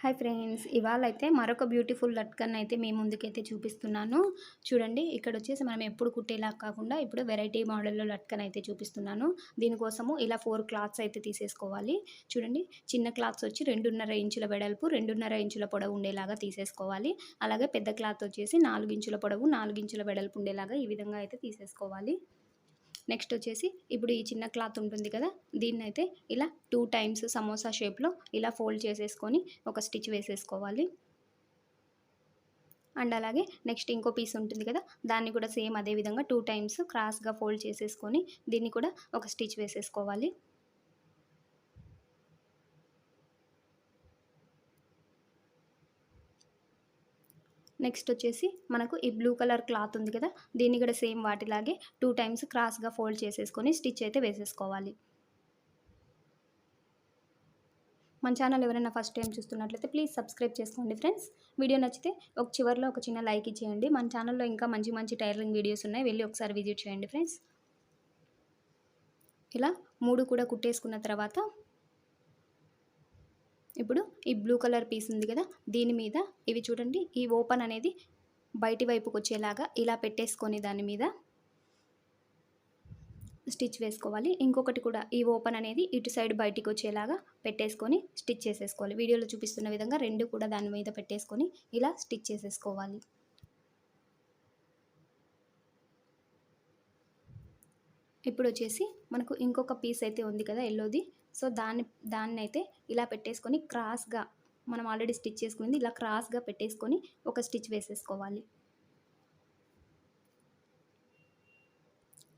Hi friends ఇవాళ అయితే మరొక బ్యూటిఫుల్ లట్కన్ అయితే మీ ముందుకైతే చూపిస్తున్నాను. చూడండి ఇక్కడ వచ్చేసి మనం ఎప్పుడు కుట్టేలా కాకుండా ఇప్పుడు వెరైటీ మోడల్లో లట్కన్ అయితే చూపిస్తున్నాను. దీనికోసము ఇలా ఫోర్ క్లాత్స్ అయితే తీసేసుకోవాలి. చూడండి చిన్న క్లాత్స్ వచ్చి రెండున్నర ఇంచుల వెడల్పు రెండున్నర ఇంచుల పొడవు ఉండేలాగా తీసేసుకోవాలి. అలాగే పెద్ద క్లాత్ వచ్చేసి నాలుగు ఇంచుల పొడవు నాలుగు ఇంచుల వెడల్పు ఉండేలాగా ఈ విధంగా అయితే తీసేసుకోవాలి. నెక్స్ట్ వచ్చేసి ఇప్పుడు ఈ చిన్న క్లాత్ ఉంటుంది కదా దీన్ని అయితే ఇలా టూ టైమ్స్ సమోసా షేప్లో ఇలా ఫోల్డ్ చేసేసుకొని ఒక స్టిచ్ వేసేసుకోవాలి. అండ్ అలాగే నెక్స్ట్ ఇంకో పీస్ ఉంటుంది కదా దాన్ని కూడా సేమ్ అదే విధంగా టూ టైమ్స్ క్రాస్గా ఫోల్డ్ చేసేసుకొని దీన్ని కూడా ఒక స్టిచ్ వేసేసుకోవాలి. నెక్స్ట్ వచ్చేసి మనకు ఈ బ్లూ కలర్ క్లాత్ ఉంది కదా దీన్ని కూడా సేమ్ వాటిలాగే టూ టైమ్స్ క్రాస్గా ఫోల్డ్ చేసేసుకొని స్టిచ్ అయితే వేసేసుకోవాలి. మన ఛానల్ ఎవరైనా ఫస్ట్ టైం చూస్తున్నట్లయితే ప్లీజ్ సబ్స్క్రైబ్ చేసుకోండి ఫ్రెండ్స్ వీడియో నచ్చితే ఒక చివరిలో ఒక చిన్న లైక్ ఇచ్చేయండి. మన ఛానల్లో ఇంకా మంచి మంచి టైలరింగ్ వీడియోస్ ఉన్నాయి. వెళ్ళి ఒకసారి విజిట్ చేయండి ఫ్రెండ్స్ ఇలా మూడు కూడా కుట్టేసుకున్న తర్వాత ఇప్పుడు ఈ బ్లూ కలర్ పీస్ ఉంది కదా దీని మీద ఇవి చూడండి ఈ ఓపెన్ అనేది బయటి వైపుకు వచ్చేలాగా ఇలా పెట్టేసుకొని దాని మీద స్టిచ్ వేసుకోవాలి. ఇంకొకటి కూడా ఈ ఓపెన్ అనేది ఇటు సైడ్ బయటికి వచ్చేలాగా పెట్టేసుకొని స్టిచ్ చేసేసుకోవాలి. వీడియోలో చూపిస్తున్న విధంగా రెండు కూడా దాని మీద పెట్టేసుకొని ఇలా స్టిచ్ చేసేసుకోవాలి. ఇప్పుడు వచ్చేసి మనకు ఇంకొక పీస్ అయితే ఉంది కదా ఎల్లోది సో దాన్ని దాన్ని అయితే ఇలా పెట్టేసుకొని క్రాస్గా మనం ఆల్రెడీ స్టిచ్ చేసుకుంది ఇలా క్రాస్గా పెట్టేసుకొని ఒక స్టిచ్ వేసేసుకోవాలి.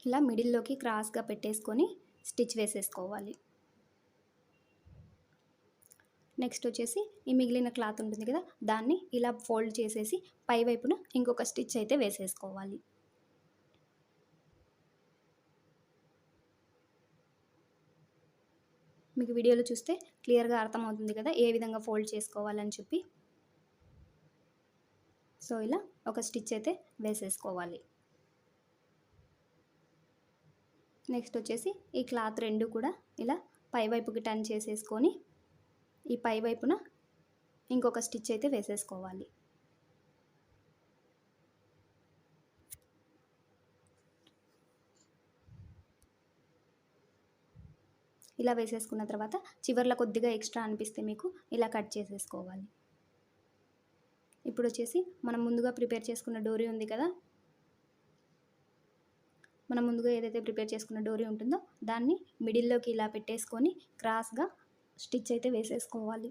ఇలా మిడిల్లోకి క్రాస్గా పెట్టేసుకొని స్టిచ్ వేసేసుకోవాలి. నెక్స్ట్ వచ్చేసి ఈ మిగిలిన క్లాత్ ఉంటుంది కదా దాన్ని ఇలా ఫోల్డ్ చేసేసి పై వైపున ఇంకొక స్టిచ్ అయితే వేసేసుకోవాలి. మీకు వీడియోలో చూస్తే క్లియర్గా అర్థమవుతుంది కదా ఏ విధంగా ఫోల్డ్ చేసుకోవాలని చెప్పి. సో ఇలా ఒక స్టిచ్ అయితే వేసేసుకోవాలి. నెక్స్ట్ వచ్చేసి ఈ క్లాత్ రెండు కూడా ఇలా పై వైపుకి టర్న్ చేసేసుకొని ఈ పై వైపున ఇంకొక స్టిచ్ అయితే వేసేసుకోవాలి. ఇలా వేసేసుకున్న తర్వాత చివర్లో కొద్దిగా ఎక్స్ట్రా అనిపిస్తే మీకు ఇలా కట్ చేసేసుకోవాలి. ఇప్పుడు వచ్చేసి మనం ముందుగా ప్రిపేర్ చేసుకున్న డోరీ ఉంది కదా? మనం ముందుగా ఏదైతే ప్రిపేర్ చేసుకున్న డోరీ ఉంటుందో దాన్ని మిడిల్లోకి ఇలా పెట్టేసుకొని క్రాస్గా స్టిచ్ అయితే వేసేసుకోవాలి.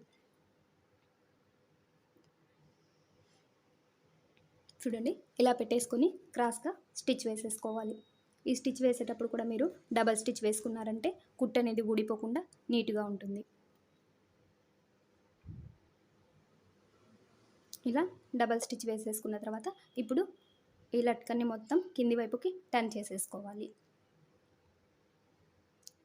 చూడండి ఇలా పెట్టేసుకొని క్రాస్గా స్టిచ్ వేసేసుకోవాలి. ఈ స్టిచ్ వేసేటప్పుడు కూడా మీరు డబల్ స్టిచ్ వేసుకున్నారంటే కుట్ అనేది ఊడిపోకుండా నీట్గా ఉంటుంది. ఇలా డబల్ స్టిచ్ వేసేసుకున్న తర్వాత ఇప్పుడు ఈ లట్కన్ని మొత్తం కింది వైపుకి టర్న్ చేసేసుకోవాలి.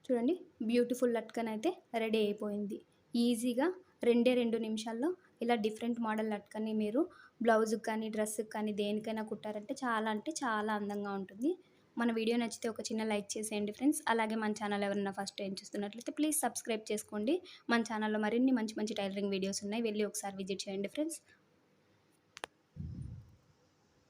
చూడండి బ్యూటిఫుల్ లట్కన్ అయితే రెడీ అయిపోయింది. ఈజీగా రెండే రెండు నిమిషాల్లో ఇలా డిఫరెంట్ మోడల్ లట్కన్ని మీరు బ్లౌజ్కి కానీ డ్రెస్కి కానీ దేనికైనా కుట్టారంటే చాలా అంటే చాలా అందంగా ఉంటుంది. మన వీడియో నచ్చితే ఒక చిన్న లైక్ చేసేయండి ఫ్రెండ్స్. అలాగే మన ఛానల్ ఎవరైనా ఫస్ట్ టైం చూస్తున్నట్లయితే ప్లీజ్ సబ్స్క్రైబ్ చేసుకోండి. మన ఛానల్లో మరిన్ని మంచి మంచి టైలరింగ్ వీడియోస్ ఉన్నాయి. వెళ్ళి ఒకసారి విజిట్ చేయండి ఫ్రెండ్స్.